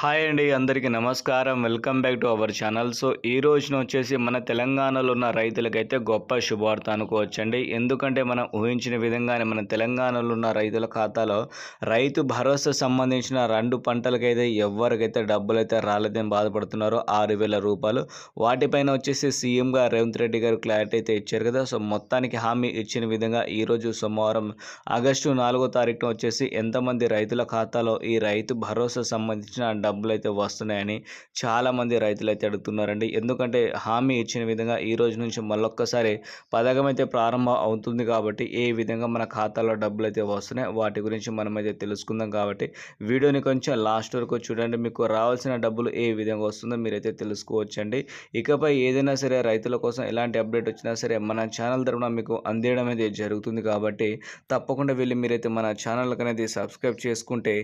Hi అండి అందరికీ నమస్కారం. Welcome back to our channel. So ఈ రోజున వచ్చేసి మన తెలంగాణలో ఉన్న రైతులకైతే గొప్ప శుభవార్త అనుకోవచ్చండి. ఎందుకంటే మనం ఊహించిన విధంగానే మన తెలంగాణలో ఉన్న రైతుల ఖాతాలో రైతు భరోసా సంబంధించిన రెండు పంటలకైతే ఎవరికైతే డబ్బులు అయితే రాలేదని బాధపడుతున్నారో ఆరు వేల రూపాయలు. వాటిపైన వచ్చేసి సీఎంగా రేవంత్ రెడ్డి గారు క్లారిటీ అయితే ఇచ్చారు కదా. సో మొత్తానికి హామీ ఇచ్చిన విధంగా ఈరోజు సోమవారం ఆగస్టు నాలుగో తారీఖున వచ్చేసి ఎంతమంది రైతుల ఖాతాలో ఈ రైతు భరోసా సంబంధించిన డబ్బులు అయితే వస్తున్నాయని చాలామంది రైతులు అయితే అడుగుతున్నారండి. ఎందుకంటే హామీ ఇచ్చిన విధంగా ఈ రోజు నుంచి మళ్ళొక్కసారి పథకం అయితే ప్రారంభం అవుతుంది కాబట్టి ఏ విధంగా మన ఖాతాలో డబ్బులు అయితే వస్తున్నాయి వాటి గురించి మనం అయితే తెలుసుకుందాం కాబట్టి వీడియోని కొంచెం లాస్ట్ వరకు చూడండి. మీకు రావాల్సిన డబ్బులు ఏ విధంగా వస్తుందో మీరైతే తెలుసుకోవచ్చండి. ఇకపై ఏదైనా సరే రైతుల కోసం ఎలాంటి అప్డేట్ వచ్చినా సరే మన ఛానల్ తరఫున మీకు అందేయడం అయితే జరుగుతుంది కాబట్టి తప్పకుండా వెళ్ళి మీరైతే మన ఛానల్ అనేది సబ్స్క్రైబ్ చేసుకుంటే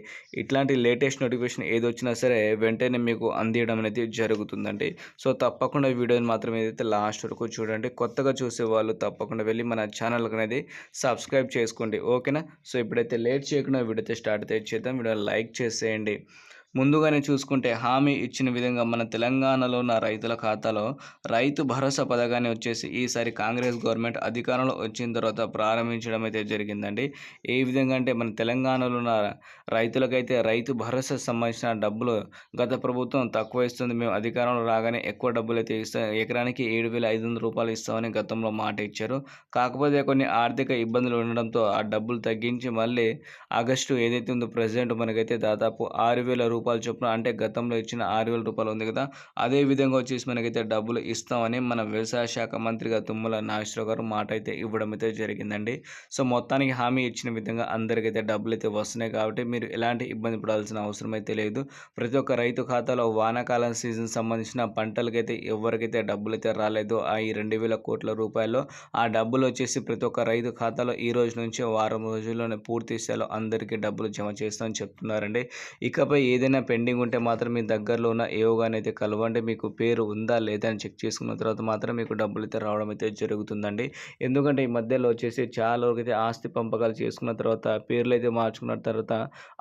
ఇట్లాంటి లేటెస్ట్ నోటిఫికేషన్ ఏదొచ్చినా అయినా సరే వెంటనే మీకు అందియడం అనేది జరుగుతుందండి. సో తప్పకుండా వీడియోని మాత్రం ఏదైతే లాస్ట్ వరకు చూడండి కొత్తగా చూసే వాళ్ళు తప్పకుండా వెళ్ళి మన ఛానల్ అనేది సబ్స్క్రైబ్ చేసుకోండి. ఓకేనా? సో ఇప్పుడైతే లేట్ చేయకుండా వీడియో అయితే స్టార్ట్ అయితే చేద్దాం. వీడియో లైక్ చేసేయండి. ముందుగానే చూసుకుంటే హామీ ఇచ్చిన విధంగా మన తెలంగాణలో ఉన్న రైతుల ఖాతాలో రైతు భరోసా పథకాన్ని వచ్చేసి ఈసారి కాంగ్రెస్ గవర్నమెంట్ అధికారంలో వచ్చిన తర్వాత ప్రారంభించడం అయితే జరిగిందండి. ఏ విధంగా అంటే మన తెలంగాణలో ఉన్న రైతులకైతే రైతు భరోసా సంబంధించిన డబ్బులు గత ప్రభుత్వం తక్కువ ఇస్తుంది. మేము అధికారంలో రాగానే ఎక్కువ డబ్బులు అయితే ఇస్తాం. ఎకరానికి ఏడు వేల ఐదు వందల రూపాయలు ఇస్తామని గతంలో మాట ఇచ్చారు. కాకపోతే కొన్ని ఆర్థిక ఇబ్బందులు ఉండడంతో ఆ డబ్బులు తగ్గించి మళ్ళీ ఆగస్టు ఏదైతే ఉందో ప్రజెంట్ మనకైతే దాదాపు ఆరు వేల రూపాయలు చొప్పున అంటే గతంలో ఇచ్చిన ఆరు వేల రూపాయలు ఉంది కదా అదే విధంగా వచ్చేసి మనకైతే డబ్బులు ఇస్తామని మన వ్యవసాయ శాఖ మంత్రిగా తుమ్మల నాగేశ్వరరావు గారు మాట అయితే ఇవ్వడం అయితే జరిగిందండి. సో మొత్తానికి హామీ ఇచ్చిన విధంగా అందరికైతే డబ్బులు అయితే వస్తున్నాయి కాబట్టి మీరు ఎలాంటి ఇబ్బంది పడాల్సిన అవసరం అయితే లేదు. ప్రతి ఒక్క రైతు ఖాతాలో వానాకాలం సీజన్ సంబంధించిన పంటలకైతే ఎవరికైతే డబ్బులు అయితే రాలేదో ఆ ఈ రెండు వేల కోట్ల రూపాయలు ఆ డబ్బులు వచ్చేసి ప్రతి ఒక్క రైతు ఖాతాలో ఈ రోజు నుంచి వారం రోజుల్లోనే పూర్తి స్థాయిలో అందరికీ డబ్బులు జమ చేస్తామని చెప్తున్నారండి. ఇకపై ఏదైనా పెండింగ్ ఉంటే మాత్రం మీ దగ్గరలో ఉన్న ఏవోగాని అయితే కలవండి మీకు పేరు ఉందా లేదా అని చెక్ చేసుకున్న తర్వాత మాత్రం మీకు డబ్బులు అయితే రావడం అయితే జరుగుతుందండి. ఎందుకంటే ఈ మధ్యలో వచ్చేసి చాలా వరకు అయితే ఆస్తి పంపకాలు చేసుకున్న తర్వాత పేర్లు అయితే మార్చుకున్న తర్వాత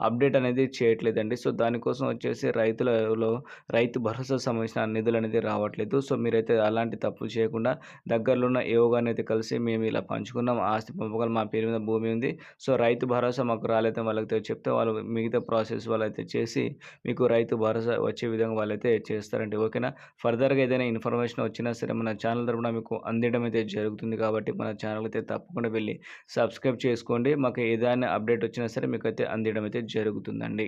అప్డేట్ అనేది చేయట్లేదండి. సో దానికోసం వచ్చేసి రైతులలో రైతు భరోసా సంబంధించిన నిధులు అనేది రావట్లేదు. సో మీరైతే అలాంటి తప్పులు చేయకుండా దగ్గరలో ఉన్న ఏవోగాని అయితే కలిసి మేము ఇలా పంచుకున్నాం ఆస్తి పంపకాలు మా పేరు మీద భూమి ఉంది. సో రైతు భరోసా మాకు రాలేదని వాళ్ళకి చెప్తే వాళ్ళు మిగతా ప్రాసెస్ వాళ్ళైతే చేసి మీకు రైతు భరోసా వచ్చే విధంగా వాళ్ళైతే చేస్తారండి. ఓకేనా? ఫర్దర్గా ఏదైనా ఇన్ఫర్మేషన్ వచ్చినా సరే మన ఛానల్ తరపున మీకు అందించడం అయితే జరుగుతుంది కాబట్టి మన ఛానల్ అయితే తప్పకుండా వెళ్ళి సబ్స్క్రైబ్ చేసుకోండి. మాకు ఏదైనా అప్డేట్ వచ్చినా సరే మీకు అయితే అందించడం అయితే జరుగుతుందండి.